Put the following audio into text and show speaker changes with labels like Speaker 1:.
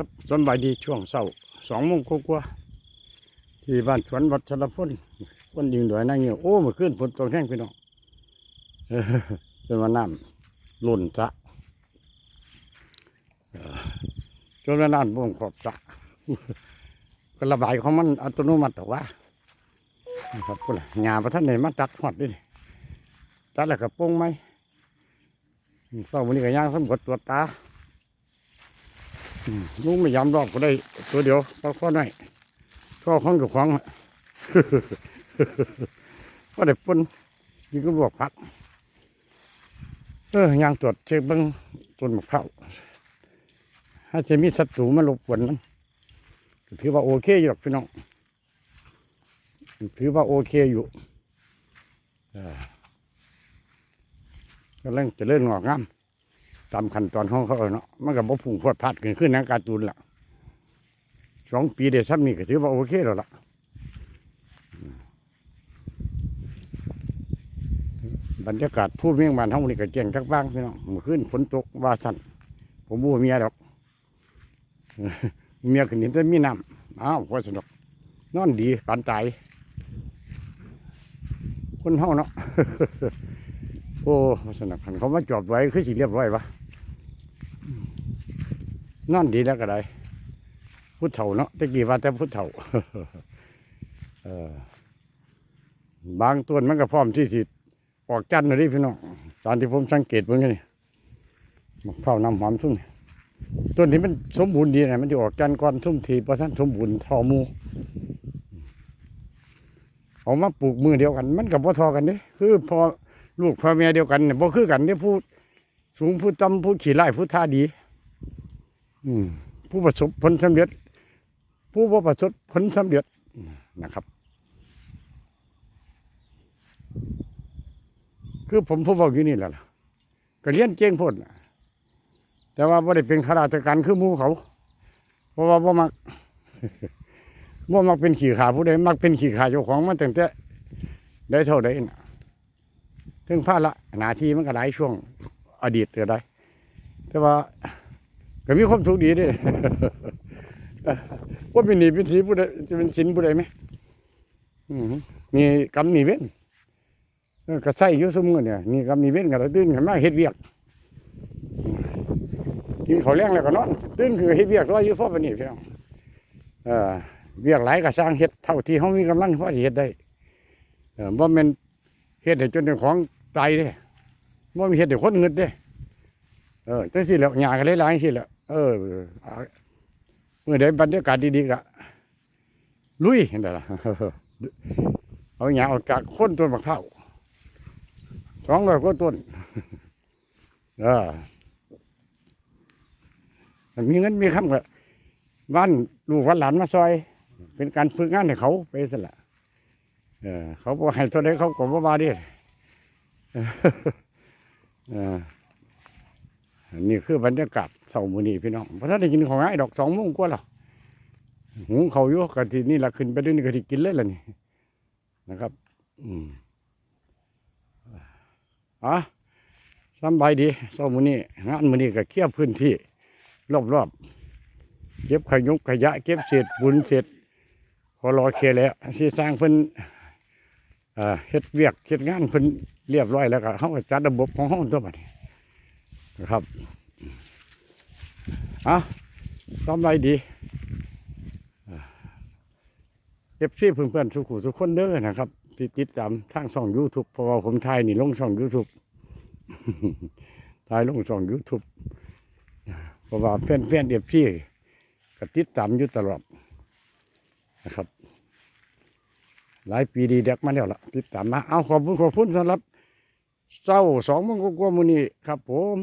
Speaker 1: ครับสบายดีช่วงเช้าสองโมงกว่าที่บ้านสวนวัดชลพลคนยิงดอยนั่งเงี้ยโอ้มื่อคืนฝนตกแห้งพี่น้องเป็นว่าน้ำล้นสระจนว่าน้ำบ่งขอบสระก็ระบายของมันอัตโนมัติหรอกว่าครับพุ่นล่ะงาประท่านไหนมาตัดหอดดิตัดแล้วก็โป้งไหมเศร้าวันนี้ก็ย่างสำรวจตรวตา ลุงไม่ยำรอบก็ได้ ตัวเดียวก็ข้อหน่อยข้อของกับข้องก็ได้ปนยิงก็บวกพัก เออย่างตรวจเช็คบิ้งต้นมะพร้าวถ้าจะมีศัตรูมารบกวนมันถือว่าโอเคอยู่พี่น้องถือว่าโอเคอยู่ก็เร่งจะเลื่อนงอกงาม ตามขั้นตอนของเขาเนาะมันก็บ่พุ่งพวดพลาดเกินขึ้นนังการ์ตูนละสองปีเดียวซ้ำนี่ก็ถือว่าโอเคแล้วล่ะบรรยากาศพูดเมียงบานเท่านี้ก็เจียงทักบ้างพี่น้องมื่อคืนฝนตกว่าสั่นผมบูเมียดอก เมียขึ้นนี่แต่มีน้ำอ้าวพอสนุกนอนดีปานตายคนเฮาเนาะโอ้สนับขันเขามาจอดไว้คือสิเรียบร้อยวะ นั่นดีแล้วก็ได้พุทธเถาเนาะตะกี้ว่าแต่พุทธเถาเออบางต้นมันก็พร้อมที่สิออกจันทร์นะดิพี่น้องตอนที่ผมสังเกตเมื่อกี้นี่มะพร้าวน้ำหอมซุ่มต้นนี้มันสมบูรณ์ดีนะมันจะออกจันทร์ก่อนซุ่มทีเพราะท่านสมบูรณ์ทอมูเอามาปลูกมือเดียวกัน มันกับพ่อทอกันเด้คือพอลูกพ่อแม่เดียวกันเนี่ยบ่คือกันเนี่ยผู้ สูงผู้ต่ำผู้ขี่ไล่ผู้ท่าดี อืมผู้ประสบผลสำเร็จ ผู้บ่ประสบผลสำเร็จนะครับ คือผมผู้บอกอยู่นี่แหละล่ะก็เรียนเก่งพดน่ะแต่ว่าบ่ได้เป็นข้าราชการคือมู่เขา เพราะว่าบ่มักบ่มักเป็นขี่ขาผู้ใดมักเป็นขี่ขาเจ้าของมาตั้งแต่ได้เท่าใดนะถึงพลาดละหนาทีมันก็หลายช่วง อดีตก็ได้ แต่ว่าก็มีความสุขดีด้วยว่าเป็นหนีเป็นสีผู้ใดจะเป็นสินผู้ใดไหมมีกรรมมีเว้นก็ใส่ยู่สมือเนี่ยมีกรรมมีเว้นก็ตื่นขึ้นมาเฮ็ดเวียกกินข้าวแรงแล้วก็นอนตื่นคือเฮ็ดเวียกรออยู่พ่อปานนี้พี่น้องเออเวียกหลายก็สร้างเฮ็ดเท่าที่เฮามีกำลังพอสิเฮ็ดได้เออบ่แม่นเฮ็ดให้จนเจ้าของตายเด้ บ่มีเฮ็ดให้คนเงิดเด้เออจังซี่แล้วหญ้าก็หลายๆจังซี่แหละเออเมื่อใดบรรยากาศดีๆก็ลุยเห็นได้ล่ะเอาหญ้าออกจากคนต้นมะพร้าว200กว่าต้นเออมีเงินมีคำก็บ้านลูกวันหลานมาซอย เป็นการฝึกงานให้เขาไปซะละเออเขาบอกให้ตัวใดเขาก็บ่มาดิ อออันนี้คือบรรยากาศเช้ามื้อนี้พี่น้องเพราะถ้าได้กินของง่ายดอกสองโมงกว่าแล้วหุงเขาวอยู่กะทีนี่ละขึ้นไปด้วยนี่กะทิกินเลยล่ะนี่นะครับ อืมอะสบายดีเช้ามื้อนี้งานมื้อนี้ก็เคลียร์พื้นที่ รอบๆเก็บขยุกขยะ เก็บเศษบุญเศษพอรอเคลียร์แล้วสิสร้างเพิ่นอ่อเฮ็ดเวียกเฮ็ดงานเพิ่น เรียบร้อยแล้วก็เฮาก็จัดระบบของเฮาตัวบัดนี้นะครับอะทำไรดีเอฟซีเพื่อนๆทุกคู่ทุกคนเด้อนะครับที่ติดตามทางช่อง YouTube เพราะว่าผมถ่ายนี่ลงช่อง YouTube ถ่ายลงช่อง YouTube เพราะว่าแฟนๆเอฟซีก็ติดตามอยู่ตลอดนะครับ หลายปีดีเด็กมาแล้วล่ะ ติดตามมาเอาขอบคุณขอบคุณสำหรับ เศร้าสองโมงกว่ามื้อนี้ครับผม